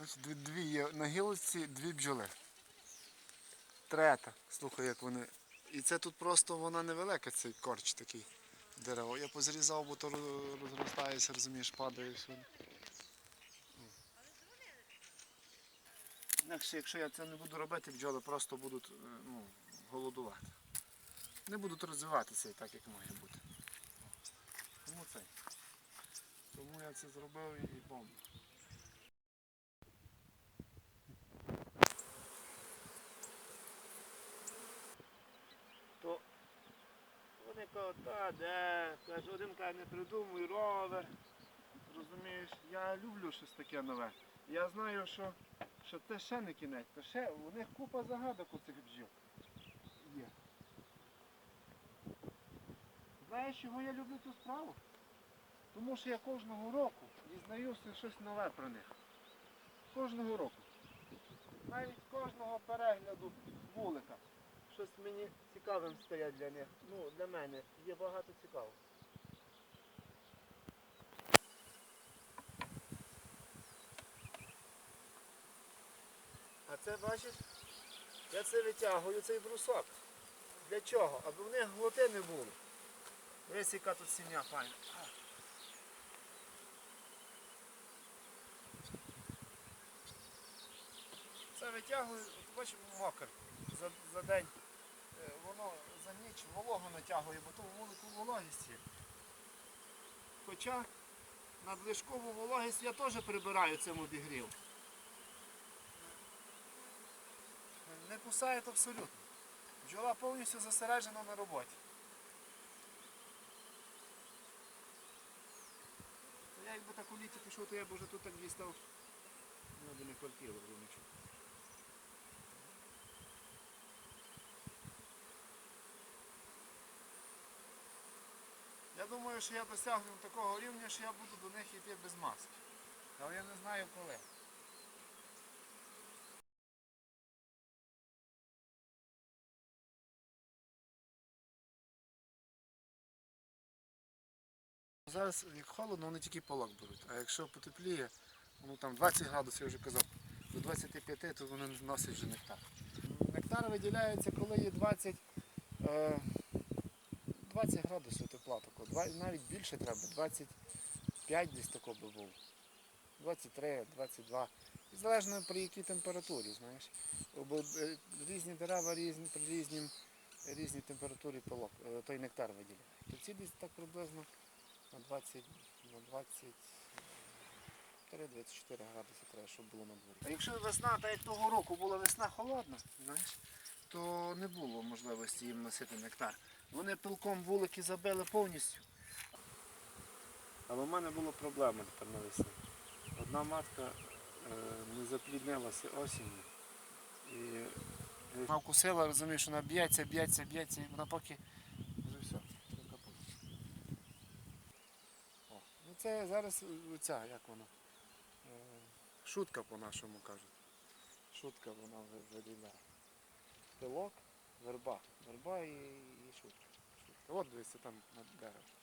Дві, дві є на гілочці, дві бджоли. Трета. Слухай, як вони. І це тут просто вона невелика, цей корч такий дерево. Я позрізав, бо то роз- розростається, розумієш, падає всюди. Інакше, якщо я це не буду робити, бджоли просто будуть е, ну, голодувати. Не будуть розвиватися і так, як має бути. Тому це. Тому я це зробив і бомба. Кажуть, та де, каже, один каже, не придумуй ровер. Розумієш, я люблю щось таке нове. Я знаю, що, що це ще не кінець, то ще у них купа загадок у цих бджіл. Є. Знаєш, чого я люблю цю справу? Тому що я кожного року дізнаюся щось нове про них. Кожного року. Навіть кожного перегляду вулика. Щось мені цікавим стає для них. Ну, для мене є багато цікавого. А це бачиш, я це витягую, цей брусок. Для чого? Аби в них глоти не було. Ось яка тут сім'я файна. Це витягую, бачиш, мокр за, за день. Воно за ніч вологу натягує, бо то велику вологість. Хоча надлишкову вологість я теж прибираю цим обігрів. Не кусає абсолютно. Бджола повністю зосереджена на роботі. Я якби так у літі пішов, то я б вже тут так дістав. Ну, не квартиру нічого. Думаю, що я досягну такого рівня, що я буду до них йти без маски. Але я не знаю коли. Зараз як холодно, вони тільки полок беруть. А якщо потепліє, ну там 20 градусів, я вже казав, до 25, то вони носять вже нектар. Нектар виділяється, коли є 20, е, 20 градусів тепла, тако. Навіть більше треба, 25 десь тако би було. 23, 22. І залежно при якій температурі, знаєш. Бо е, різні дерева різні, при різнім, різній температурі пилок, е, той нектар виділяє. То ці десь так приблизно на 20, на 23-24 градуси треба, щоб було на дворі. А якщо весна, та як того року була весна холодна, знаєш, то не було можливості їм носити нектар. Вони пилком вулики забили повністю. Але в мене була проблема тепер на навесні. Одна матка е, не запліднилася осінню. І Вона вкусила, розумієш, вона б'ється, б'ється, б'ється, і вона поки вже все. О, ну це зараз ця, як вона? Е, Шутка по-нашому кажуть. Шутка вона ви- виділяє. Пилок, верба. Верба і, і шутка. шутка. От дивіться там над деревом.